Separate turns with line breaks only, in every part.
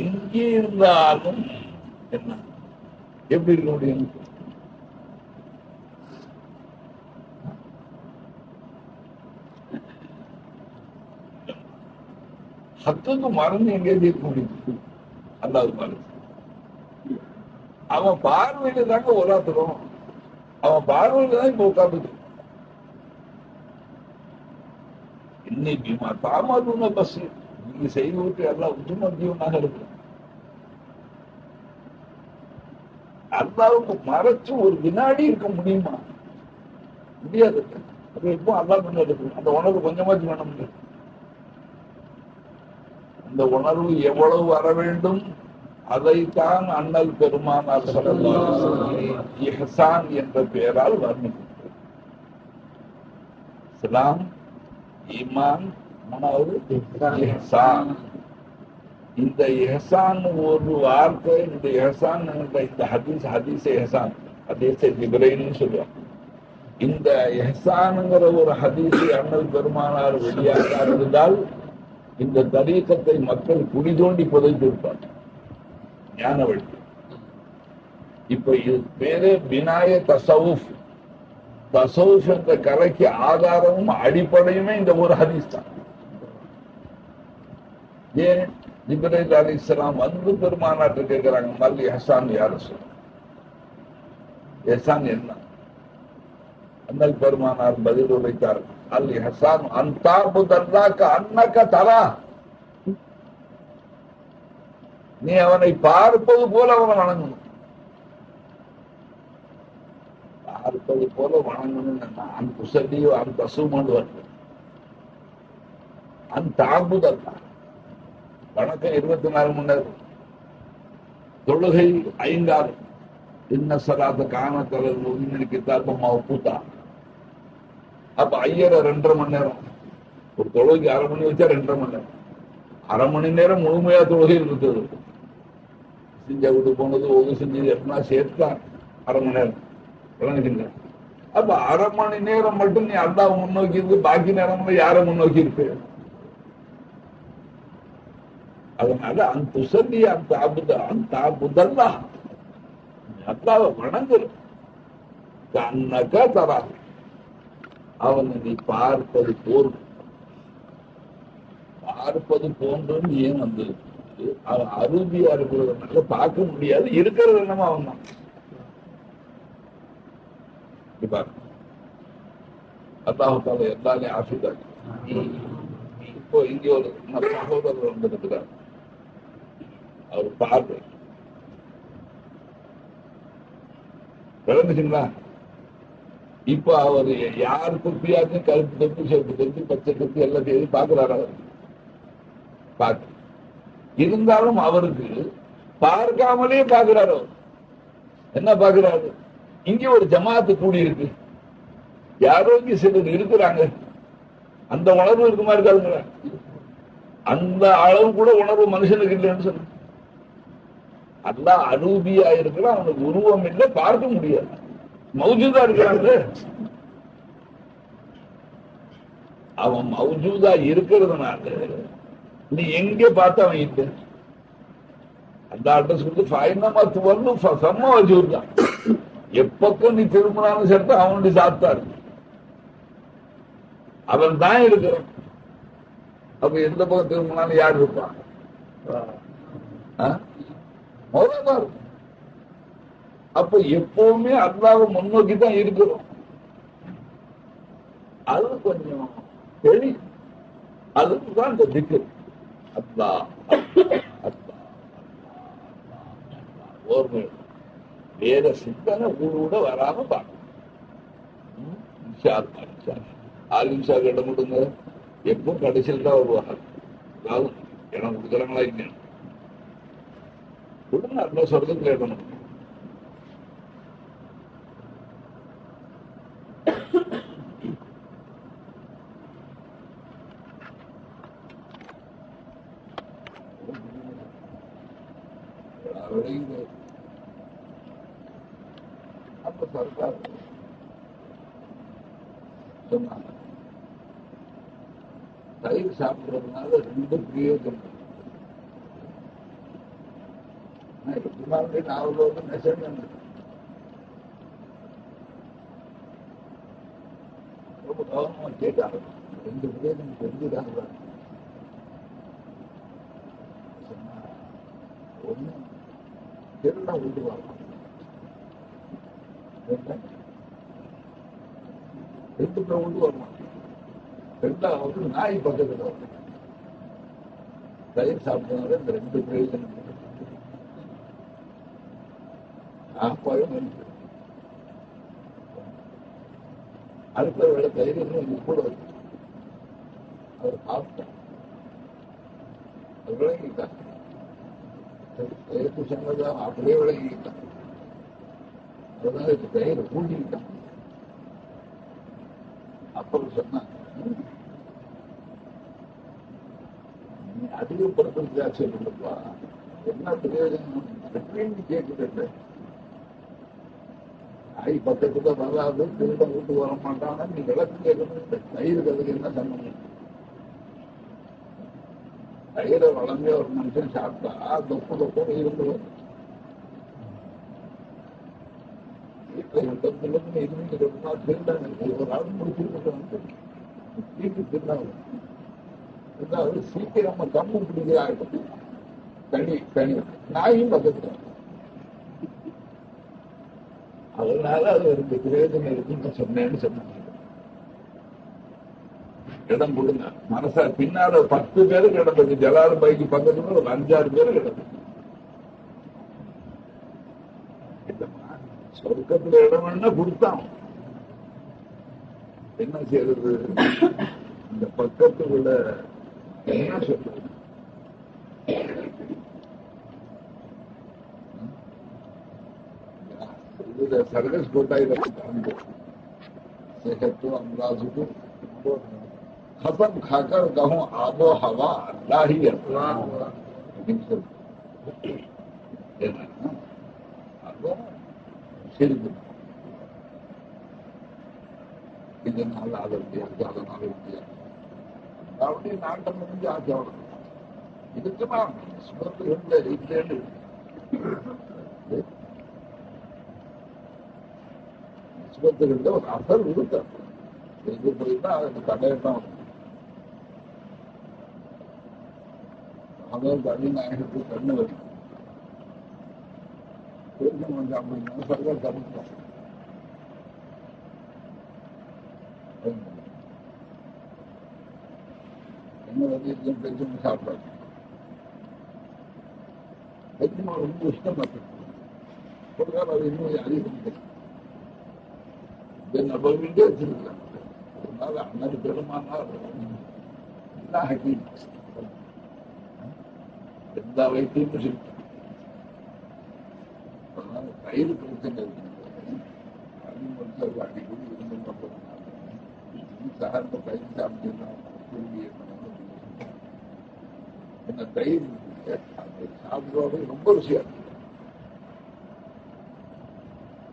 எங்கே இருந்தாலும் என்ன? எப்படி இருக்க முடியும்? ஹத்துக்கு மறந்து எங்கே தீர்க்க முடியும்? அல்லாது மறந்து அவன் பார்வையில தாங்க உலாத்துறோம். அவன் பார்வையில தான் இப்ப உட்கார்ந்து இன்னைக்கு தாமதுன பஸ் நீங்க செய்து விட்டு எல்லாம் உத்துமத்தியமாக இருக்கு. அல்லாவுக்கு மறைச்சு ஒரு வினாடி இருக்க முடியுமா? முடியாது. அது இப்போ அல்லா பண்ண இருக்கு? அந்த உணர்வு கொஞ்சமாச்சு வேணும். அந்த உணர்வு எவ்வளவு வர வேண்டும்? அதைத்தான் அண்ணல் பெருமானார் இஹசான் என்ற பெயரால் வர்ணிக்கிறார் இஸ்லாம் ஈமான் மூணாவது இந்த இஹ்சான் ஒரு வார்த்தை இந்த எஹசான் இந்த ஹதீஸ் ஹதீஸ் எஹசான். ஹதீஸ் ஜிப்ரைல்னு சொல்லுவோம் இந்த இஹ்சானுங்கிற ஒரு ஹதீஸ் அண்ணல் பெருமானார் வெளியாக இருந்தால் இந்த தரீக்கத்தை மக்கள் குடி தோண்டி புதைத்து இருப்பாங்க ஞான வழி இப்ப இது பேரு பினாய தசவுஃப். தசவுஃப் என்ற கலைக்கு ஆதாரமும் அடிப்படையுமே இந்த ஒரு ஹதீஸ் தான். ஏன்? ஜிப்ரைல் அலி இஸ்லாம் வந்து பெருமானாட்டு கேட்கிறாங்க மல்லி ஹசான் யார் ஹசான் என்ன? அண்ணல் பெருமானார் பதில் உரைத்தார் அல்லி ஹசான் அந்தாபுதல்லாக்க அன்னக்க தரா. நீ அவனை பார்ப்பது போல அவன் வணங்கணும். பார்ப்பது போல வணங்கணும் அன் குசடியோ அன் பசுமண்டு வருது அன் தாபுதல்லா. வணக்கம் இருபத்தி நாலு மணி நேரம். தொழுகை ஐந்தாறு. இன்ன சலாத்த காணத்தலர் முகின் கித்தாப்பம் பூத்தா அப்ப ஐயரை ரெண்டரை மணி நேரம். ஒரு தொழுகைக்கு அரை மணி வச்சா ரெண்டரை மணி நேரம். அரை மணி நேரம் முழுமையா தொழுகை இருக்குது செஞ்சா விட்டு போனது ஒது செஞ்சது எப்படின்னா சேர்த்தா அரை மணி நேரம். விளங்குதுங்க. அப்ப அரை மணி நேரம் மட்டும் நீ அல்லாஹ் முன்னோக்கி இருக்கு பாக்கி நேரம் யாரை முன்னோக்கி இருக்கு? அதனால அந்த சொல்லி அந்த அபுத அந்த அபுதல்லா அல்லாவை வணங்குற. கண்ணக்கா தரா அவனை நீ பார்ப்பது போர் பார்ப்பது போன்றும் ஏன் வந்து அவன் அருதியா இருக்கிறதுனால பார்க்க முடியாது இருக்கிறது என்னமோ அவன் தான் அல்லாஹால எல்லாரையும் ஆசிதாங்க இப்போ இங்கே ஒரு சகோதரர் வந்திருக்கிறார் அவர் பார்வை. விளங்குச்சுங்களா இப்ப அவர் யார் தொப்பியாச்சும் கருப்பு தொப்பி செப்பு தொப்பி பச்சை தொப்பி எல்லாம் செய்து பாக்குறாரு அவர். பார்க்க இருந்தாலும் அவருக்கு பார்க்காமலே பாக்குறாரு அவர். என்ன பாக்குறாரு இங்க ஒரு ஜமாத்து கூடி இருக்கு. யாரோ இங்க சிலர் இருக்கிறாங்க. அந்த உணர்வு இருக்குமா இருக்காதுங்களா? அந்த அளவு கூட உணர்வு மனுஷனுக்கு இல்லைன்னு சொல்லு அல்லா அனூபியா இருக்கிறான் அவனுக்கு உருவம் இல்லை பார்க்க முடியாது. மௌஜூதா இருக்கிறாங்க அவன் மௌஜூதா இருக்கிறதுனால நீ எங்க பார்த்து அவன் இல்லை அந்த அட்ரஸ் கொடுத்து ஃபைனமா துவர்ந்து செம்ம வஜூர் தான் எப்பக்கம் நீ திரும்பினாலும் சேர்த்து அவனுடைய சாத்தா இருக்கு. அவன் தான் இருக்கிறான். அப்ப எந்த பக்கம் திரும்பினாலும் யார் இருப்பான்? மௌனதான் இருக்கும். அப்ப எப்பவுமே அல்லாவை முன்னோக்கி தான் இருக்கிறோம். அது கொஞ்சம் தெளி. அதுதான் இந்த திக்கு அல்லா ஓர்மை வேற சிந்தனை கூட வராம பார்க்கணும். ஆலிம்ஷா கிட்ட முடுங்க எப்போ கடைசியில் தான் வருவாங்க இடம் கொடுக்குறாங்களா இல்லையா? உடனே அந்த சொர்க்கத்தில் இடணும் அப்ப சர்க்கார் சொன்னாங்க தயிர் சாப்பிடுறதுனால ரெண்டு பிரயோஜனம். பெருமாளுடைய நாவலோடு நெசம் ரொம்ப கவனமாக கேட்டாங்க. ரெண்டு பேர் எனக்கு சொன்னா ஒன்று திருடா விடுவாங்க ரெண்டு பேர் கொண்டு வருவாங்க ரெண்டாவது நாய் பக்கத்தில் வரும். தயிர் சாப்பிட்டதுனால இந்த ரெண்டு பிரயோஜனம் பழம் இருக்கு அடுத்த வேலை தயிர் இன்னும் கூட இருக்கு அவர் சொன்னதான் அப்படியே விளங்கிட்டான் அதனால இப்ப தயிரை கூட்டிக்கிட்டான் அப்புறம் சொன்னான் என்ன பிரயோஜனம் எப்படின்னு ஐ பக்கத்துல வராது திருட விட்டு வர மாட்டானா நீ விளக்கு கேட்கணும் தயிர் அதுக்கு என்ன சம்பந்தம் தயிரை வளர்ந்தே ஒரு மனுஷன் சாப்பிட்டா தொப்பு தொப்பு இருந்து வரும் வீட்டுல யுத்தத்துல இருந்துட்டு திருடன் ஒரு ஆள் முடிச்சுட்டு வீட்டு திருடாங்க அதாவது சீக்கிரமா கம்பு பிடிக்கிறாங்க தனி தனி நாயும் பக்கத்துல. அதனால அது ஒரு பிரயோஜனம் இருக்குன்னு சொன்னேன்னு சொன்னாங்க இடம் கொடுங்க மனசா பின்னால பத்து பேரு கிடந்தது ஜலாறு பைக்கு பக்கத்துல ஒரு அஞ்சாறு பேரு கிடந்தது. சொர்க்கத்துல இடம் என்ன கொடுத்தான் என்ன செய்யறது இந்த பக்கத்துக்குள்ள என்ன சொல்றது? their service, go by Rapid Ambo. They had to Amrazuku. खपन खाकर कहूँ आबो हवा अल्लाह ही अल्लाह ಇದನ್ನೆಲ್ಲ ಆಗತ್ತೆ ಅದನ್ನು ಆಗತ್ತೆ ಅವಳಿ ನಾಟಕ ಮುಂದೆ ಆಚೆ ಅವಳು ಇದಕ್ಕೆ ಬಾ ಸ್ಮೃತಿ ಹಿಂದೆ ಇದ್ದೇಳಿ بدل الدواء عطل جدا الجلد بيتباع التعبان طبعا حضرتك بعدين عايز تقول تعملوا إيه؟ كل ما نرجع بينا نرجع نرجع نرجع إنما دي الجنب الجنب بتاع الراجل ما هو مستمر. كل غرض إنه يعرفهم بالله பெருசும் சாப்பிடாது பெருசுமா ரொம்ப இஷ்டம் ஒரு காலம் அது இன்னும் அதிகம் இதை நபவிண்டே வச்சிருக்காங்க அதனால அண்ணது பெருமானார் எல்லா ஹக்கீம் எந்த வைத்தியம் சொல்லிட்டாங்க அதனால கயிறு பிரச்சனை இருக்கு அடிக்கடி இருந்து சார்ந்த பயிர் சாப்பிட்டு என்ன தயிர் சாப்பிடுறது ரொம்ப ருசியா இருக்கு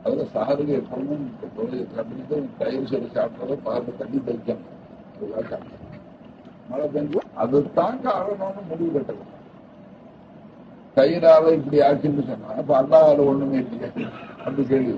அதில் சாருக்கு எப்பவும் கண்டிப்பாக தயிர் சொல்லி சாப்பிட்டதை பார்த்து தண்ணி தைக்கணும் மழை பெஞ்சு அதுதான் காரணம்னு முடிவு கட்டணும். தயிரால இப்படி ஆச்சுன்னு சொன்னா அப்ப அல்லாவால ஒண்ணுமே இல்லையா. அப்படி கேள்வி.